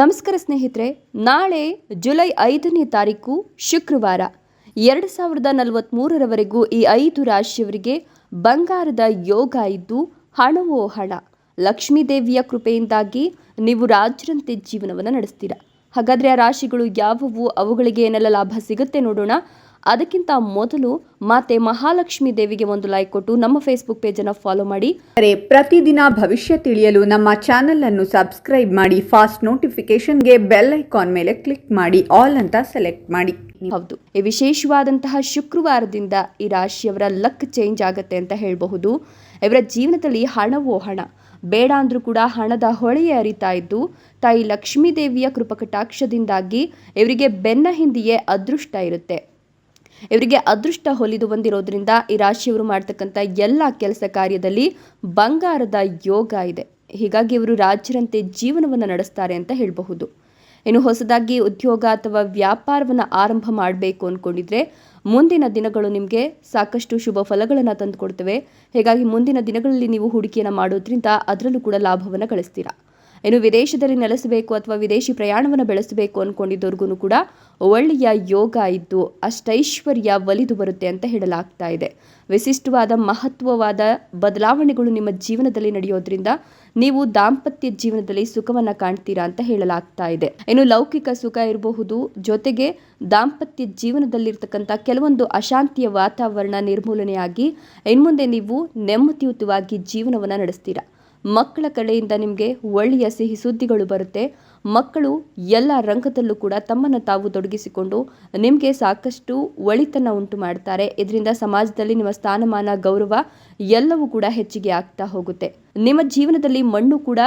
ನಮಸ್ಕಾರ ಸ್ನೇಹಿತರೆ, ನಾಳೆ ಜುಲೈ ಐದನೇ ತಾರೀಕು ಶುಕ್ರವಾರ. ಎರಡು ಸಾವಿರದ ನಲವತ್ತ್ಮೂರರವರೆಗೂ ಈ ಐದು ರಾಶಿಯವರಿಗೆ ಬಂಗಾರದ ಯೋಗ ಇದ್ದು ಹಣವೋ ಹಣ. ಲಕ್ಷ್ಮೀದೇವಿಯ ಕೃಪೆಯಿಂದಾಗಿ ನೀವು ರಾಜರಂತೆ ಜೀವನವನ್ನು ನಡೆಸ್ತೀರಾ. ಹಾಗಾದರೆ ಆ ರಾಶಿಗಳು ಯಾವುವು? ಅವುಗಳಿಗೆ ಏನೆಲ್ಲ ಲಾಭ ಸಿಗುತ್ತೆ ನೋಡೋಣ. ಅದಕ್ಕಿಂತ ಮೊದಲು ಮಾತೆ ಮಹಾಲಕ್ಷ್ಮಿ ದೇವಿಗೆ ಒಂದು ಲೈಕ್ ಕೊಟ್ಟು ನಮ್ಮ ಫೇಸ್ಬುಕ್ ಪೇಜನ್ನು ಫಾಲೋ ಮಾಡಿ. ಅರೆ ಪ್ರತಿದಿನ ಭವಿಷ್ಯ ತಿಳಿಯಲು ನಮ್ಮ ಚಾನೆಲ್ ಅನ್ನು ಸಬ್ಸ್ಕ್ರೈಬ್ ಮಾಡಿ ಫಾಸ್ಟ್ ನೋಟಿಫಿಕೇಶನ್ಗೆ ಬೆಲ್ ಐಕಾನ್ ಮೇಲೆ ಕ್ಲಿಕ್ ಮಾಡಿ ಆಲ್ ಅಂತ ಸೆಲೆಕ್ಟ್ ಮಾಡಿ. ಹೌದು. ಈ ವಿಶೇಷವಾದಂತಹ ಶುಕ್ರವಾರದಿಂದ ಈ ರಾಶಿಯವರ ಲಕ್ ಚೇಂಜ್ ಆಗುತ್ತೆ ಅಂತ ಹೇಳಬಹುದು. ಇವರ ಜೀವನದಲ್ಲಿ ಹಣವೋ ಹಣ ಬೇಡ ಅಂದ್ರೂ ಕೂಡ ಹಣದ ಹೊಳೆಯೇ ಅರಿತಾ ಇದ್ದು ತಾಯಿ ಲಕ್ಷ್ಮೀ ದೇವಿಯ ಕೃಪಕಟಾಕ್ಷದಿಂದಾಗಿ ಇವರಿಗೆ ಬೆನ್ನ ಹಿಂದೆಯೇ ಅದೃಷ್ಟ ಇರುತ್ತೆ. ಇವರಿಗೆ ಅದೃಷ್ಟ ಹೊಲಿದು ಬಂದಿರೋದ್ರಿಂದ ಈ ರಾಶಿಯವರು ಮಾಡ್ತಕ್ಕಂಥ ಎಲ್ಲ ಕೆಲಸ ಕಾರ್ಯದಲ್ಲಿ ಬಂಗಾರದ ಯೋಗ ಇದೆ. ಹೀಗಾಗಿ ಇವರು ರಾಜರಂತೆ ಜೀವನವನ್ನು ನಡೆಸ್ತಾರೆ ಅಂತ ಹೇಳಬಹುದು. ಇನ್ನು ಹೊಸದಾಗಿ ಉದ್ಯೋಗ ಅಥವಾ ವ್ಯಾಪಾರವನ್ನು ಆರಂಭ ಮಾಡಬೇಕು ಅಂದ್ಕೊಂಡಿದ್ರೆ ಮುಂದಿನ ದಿನಗಳು ನಿಮಗೆ ಸಾಕಷ್ಟು ಶುಭ ಫಲಗಳನ್ನು ತಂದುಕೊಡ್ತವೆ. ಹೀಗಾಗಿ ಮುಂದಿನ ದಿನಗಳಲ್ಲಿ ನೀವು ಹೂಡಿಕೆಯನ್ನು ಮಾಡೋದ್ರಿಂದ ಅದರಲ್ಲೂ ಕೂಡ ಲಾಭವನ್ನು ಗಳಿಸ್ತೀರಾ? ಇನ್ನು ವಿದೇಶದಲ್ಲಿ ನೆಲೆಸಬೇಕು ಅಥವಾ ವಿದೇಶಿ ಪ್ರಯಾಣವನ್ನು ಬೆಳೆಸಬೇಕು ಅಂದ್ಕೊಂಡಿದ್ದವ್ರಿಗೂ ಕೂಡ ಒಳ್ಳೆಯ ಯೋಗ ಇದ್ದು ಅಷ್ಟೈಶ್ವರ್ಯ ಒಲಿದು ಬರುತ್ತೆ ಅಂತ ಹೇಳಲಾಗ್ತಾ ಇದೆ. ವಿಶಿಷ್ಟವಾದ ಮಹತ್ವವಾದ ಬದಲಾವಣೆಗಳು ನಿಮ್ಮ ಜೀವನದಲ್ಲಿ ನಡೆಯೋದ್ರಿಂದ ನೀವು ದಾಂಪತ್ಯ ಜೀವನದಲ್ಲಿ ಸುಖವನ್ನು ಕಾಣ್ತೀರಾ ಅಂತ ಹೇಳಲಾಗ್ತಾ ಇದೆ. ಇನ್ನು ಲೌಕಿಕ ಸುಖ ಇರಬಹುದು, ಜೊತೆಗೆ ದಾಂಪತ್ಯ ಜೀವನದಲ್ಲಿರ್ತಕ್ಕಂಥ ಕೆಲವೊಂದು ಅಶಾಂತಿಯ ವಾತಾವರಣ ನಿರ್ಮೂಲನೆಯಾಗಿ ಇನ್ಮುಂದೆ ನೀವು ನೆಮ್ಮದಿಯುತವಾಗಿ ಜೀವನವನ್ನು ನಡೆಸ್ತೀರಾ. ಮಕ್ಕಳ ಕಡೆಯಿಂದ ನಿಮಗೆ ಒಳ್ಳೆಯ ಸಿಹಿ ಸುದ್ದಿಗಳು ಬರುತ್ತೆ. ಮಕ್ಕಳು ಎಲ್ಲ ರಂಗದಲ್ಲೂ ಕೂಡ ತಮ್ಮನ್ನು ತಾವು ತೊಡಗಿಸಿಕೊಂಡು ನಿಮಗೆ ಸಾಕಷ್ಟು ಒಳಿತನ್ನು ಉಂಟು ಮಾಡ್ತಾರೆ. ಇದರಿಂದ ಸಮಾಜದಲ್ಲಿ ನಿಮ್ಮ ಸ್ಥಾನಮಾನ, ಗೌರವ ಎಲ್ಲವೂ ಕೂಡ ಹೆಚ್ಚಿಗೆ ಆಗ್ತಾ ಹೋಗುತ್ತೆ. ನಿಮ್ಮ ಜೀವನದಲ್ಲಿ ಮಣ್ಣು ಕೂಡ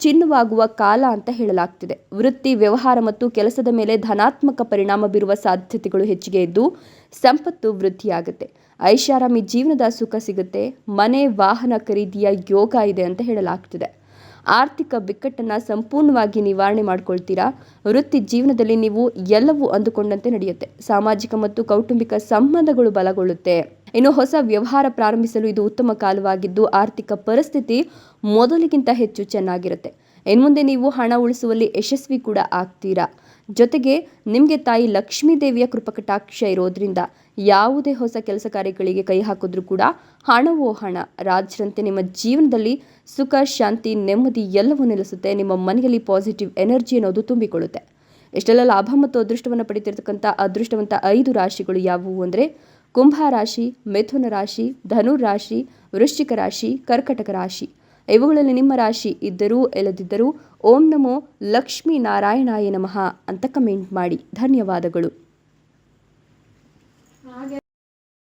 ಚಿನ್ನವಾಗುವ ಕಾಲ ಅಂತ ಹೇಳಲಾಗ್ತಿದೆ. ವೃತ್ತಿ, ವ್ಯವಹಾರ ಮತ್ತು ಕೆಲಸದ ಮೇಲೆ ಧನಾತ್ಮಕ ಪರಿಣಾಮ ಬೀರುವ ಸಾಧ್ಯತೆಗಳು ಹೆಚ್ಚಿಗೆ ಇದ್ದು, ಸಂಪತ್ತು ವೃದ್ಧಿಯಾಗುತ್ತೆ. ಐಷಾರಾಮಿ ಜೀವನದ ಸುಖ ಸಿಗುತ್ತೆ. ಮನೆ, ವಾಹನ ಖರೀದಿಯ ಯೋಗ ಇದೆ ಅಂತ ಹೇಳಲಾಗ್ತಿದೆ. ಆರ್ಥಿಕ ಬಿಕ್ಕಟ್ಟನ್ನು ಸಂಪೂರ್ಣವಾಗಿ ನಿವಾರಣೆ ಮಾಡ್ಕೊಳ್ತೀರಾ? ವೃತ್ತಿ ಜೀವನದಲ್ಲಿ ನೀವು ಎಲ್ಲವೂ ಅಂದುಕೊಂಡಂತೆ ನಡೆಯುತ್ತೆ. ಸಾಮಾಜಿಕ ಮತ್ತು ಕೌಟುಂಬಿಕ ಸಂಬಂಧಗಳು ಬಲಗೊಳ್ಳುತ್ತೆ. ಇನ್ನು ಹೊಸ ವ್ಯವಹಾರ ಪ್ರಾರಂಭಿಸಲು ಇದು ಉತ್ತಮ ಕಾಲವಾಗಿದ್ದು, ಆರ್ಥಿಕ ಪರಿಸ್ಥಿತಿ ಮೊದಲಿಗಿಂತ ಹೆಚ್ಚು ಚೆನ್ನಾಗಿರುತ್ತೆ. ಇನ್ಮುಂದೆ ನೀವು ಹಣ ಉಳಿಸುವಲ್ಲಿ ಯಶಸ್ವಿ ಕೂಡ ಆಗ್ತೀರಾ? ಜೊತೆಗೆ ನಿಮಗೆ ತಾಯಿ ಲಕ್ಷ್ಮೀ ದೇವಿಯ ಕೃಪಕಟಾಕ್ಷ ಇರೋದ್ರಿಂದ ಯಾವುದೇ ಹೊಸ ಕೆಲಸ ಕಾರ್ಯಗಳಿಗೆ ಕೈ ಹಾಕಿದ್ರೂ ಕೂಡ ಹಣವೋ ಹಣ, ರಾಜರಂತೆ ನಿಮ್ಮ ಜೀವನದಲ್ಲಿ ಸುಖ, ಶಾಂತಿ, ನೆಮ್ಮದಿ ಎಲ್ಲವೂ ನೆಲೆಸುತ್ತೆ. ನಿಮ್ಮ ಮನೆಯಲ್ಲಿ ಪಾಸಿಟಿವ್ ಎನರ್ಜಿ ಅನ್ನೋದು ತುಂಬಿಕೊಳ್ಳುತ್ತೆ. ಇಷ್ಟೆಲ್ಲ ಲಾಭ ಮತ್ತು ಅದೃಷ್ಟವನ್ನು ಪಡಿತಿರ್ತಕ್ಕಂಥ ಅದೃಷ್ಟವಂತ ಐದು ರಾಶಿಗಳು ಯಾವುವು ಅಂದರೆ ಕುಂಭ ರಾಶಿ, ಮಿಥುನ ರಾಶಿ ಧನು ರಾಶಿ, ವೃಶ್ಚಿಕ ರಾಶಿ, ಕರ್ಕಟಕ ರಾಶಿ. ಇವುಗಳಲ್ಲಿ ನಿಮ್ಮ ರಾಶಿ ಇದ್ದರೂ ಇಲ್ಲದಿದ್ದರೂ ಓಂ ನಮೋ ಲಕ್ಷ್ಮೀ ನಾರಾಯಣಾಯ ನಮಃ ಅಂತ ಕಮೆಂಟ್ ಮಾಡಿ. ಧನ್ಯವಾದಗಳು.